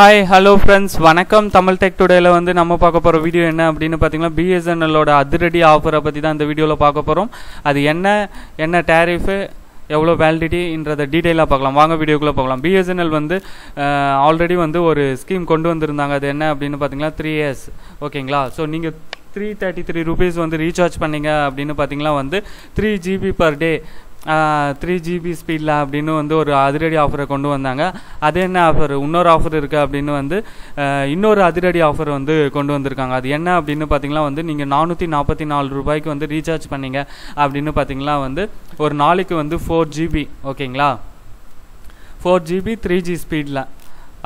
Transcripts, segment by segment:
Hi hello friends வணக்கம். Tamil tech டுடேல வந்து நம்ம பார்க்க போகிற வீடியோ என்ன அப்படின்னு பார்த்தீங்கன்னா பிஎஸ்என்எல்லோட அதிரடி ஆஃபரை பற்றி தான் இந்த வீடியோவில் பார்க்க போகிறோம் அது என்ன என்ன டேரிஃபு எவ்வளோ வேலிடிட்டின்றத டீட்டெயிலாக பார்க்கலாம். வாங்க வீடியோக்குள்ளே பார்க்கலாம் பிஎஸ்என்எல் வந்து ஆல்ரெடி வந்து ஒரு ஸ்கீம் கொண்டு வந்திருந்தாங்க. அது என்ன அப்படின்னு பார்த்தீங்கன்னா த்ரீ இயர்ஸ் ஓகேங்களா ஸோ நீங்கள் த்ரீ தேர்ட்டி த்ரீ ருபீஸ் வந்து ரீசார்ஜ் பண்ணீங்க அப்படின்னு பார்த்தீங்கன்னா வந்து three GB per day three GB ஸ்பீடில் அப்படின்னு வந்து ஒரு அதிரடி ஆஃபரை கொண்டு வந்தாங்க. அது என்ன ஆஃபர் இன்னொரு ஆஃபர் இருக்குது அப்படின்னு வந்து இன்னொரு அதிரடி ஆஃபர் வந்து கொண்டு வந்திருக்காங்க. அது என்ன அப்படின்னு பார்த்தீங்கன்னா வந்து நீங்கள் நானூற்றி நாற்பத்தி நாலு ரூபாய்க்கு வந்து ரீசார்ஜ் பண்ணிங்க அப்படின்னு பார்த்தீங்கன்னா வந்து ஒரு நாளைக்கு வந்து ஃபோர் ஜிபி ஓகேங்களா ஃபோர் ஜிபி த்ரீ ஜி ஸ்பீடில்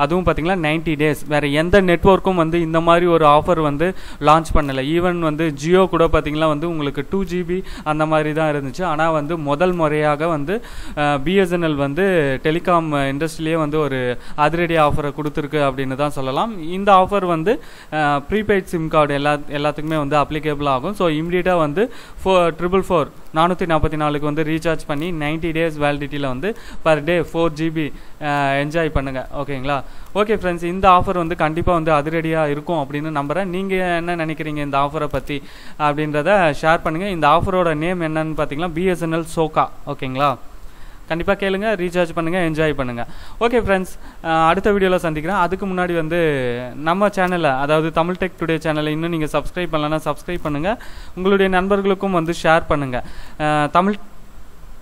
அதுவும் பார்த்திங்கன்னா நைன்ட்டி டேஸ் வேறு எந்த நெட்வொர்க்கும் வந்து இந்த மாதிரி ஒரு ஆஃபர் வந்து லான்ச் பண்ணலை. ஈவன் வந்து ஜியோ கூட பார்த்திங்கன்னா வந்து உங்களுக்கு டூ ஜிபி அந்த மாதிரி தான் இருந்துச்சு. ஆனால் வந்து முதல் முறையாக வந்து பிஎஸ்என்எல் வந்து டெலிகாம் இண்டஸ்ட்ரியிலே வந்து ஒரு அதிரடி ஆஃபரை கொடுத்துருக்கு அப்படின்னு தான் சொல்லலாம். இந்த ஆஃபர் வந்து ப்ரீபெய்ட் சிம் கார்டு எல்லா எல்லாத்துக்குமே வந்து அப்ளிகேபிள் ஆகும். ஸோ இம்மிடியட்டாக வந்து ஃபோ ட்ரிபிள் ஃபோர் நானூற்றி நாற்பத்தி நாலுக்கு வந்து ரீசார்ஜ் பண்ணி 90 டேஸ் வேலிடிட்டியில் வந்து per day four GB enjoy பண்ணுங்கள் ஓகேங்களா? ஓகே ஃப்ரெண்ட்ஸ் இந்த ஆஃபர் வந்து கண்டிப்பாக வந்து அதிரடியாக இருக்கும் அப்படின்னு நம்புகிறேன் நீங்கள் என்ன நினைக்கிறீங்க இந்த ஆஃபரை பற்றி அப்படின்றத ஷேர் பண்ணுங்கள் இந்த ஆஃபரோட நேம் என்னன்னு பார்த்தீங்கன்னா பிஎஸ்என்எல் சோகா ஓகேங்களா? கண்டிப்பாக கேளுங்க ரீசார்ஜ் பண்ணுங்கள் என்ஜாய் பண்ணுங்கள் ஓகே ஃப்ரெண்ட்ஸ் அடுத்த வீடியோவில் சந்திக்கிறேன். அதுக்கு முன்னாடி வந்து நம்ம சேனலை அதாவது தமிழ் டெக் டுடே சேனலை இன்னும் நீங்கள் சப்ஸ்கிரைப் பண்ணலன்னா சப்ஸ்கிரைப் பண்ணுங்கள் உங்களுடைய நண்பர்களுக்கும் வந்து ஷேர் பண்ணுங்கள் தமிழ்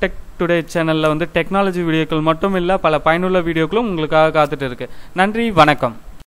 டெக் டுடே சேனலில் வந்து டெக்னாலஜி வீடியோக்கள் மட்டும் இல்லை பல பயனுள்ள வீடியோக்களும் உங்களுக்காக காத்துட்டு இருக்கு. நன்றி வணக்கம்.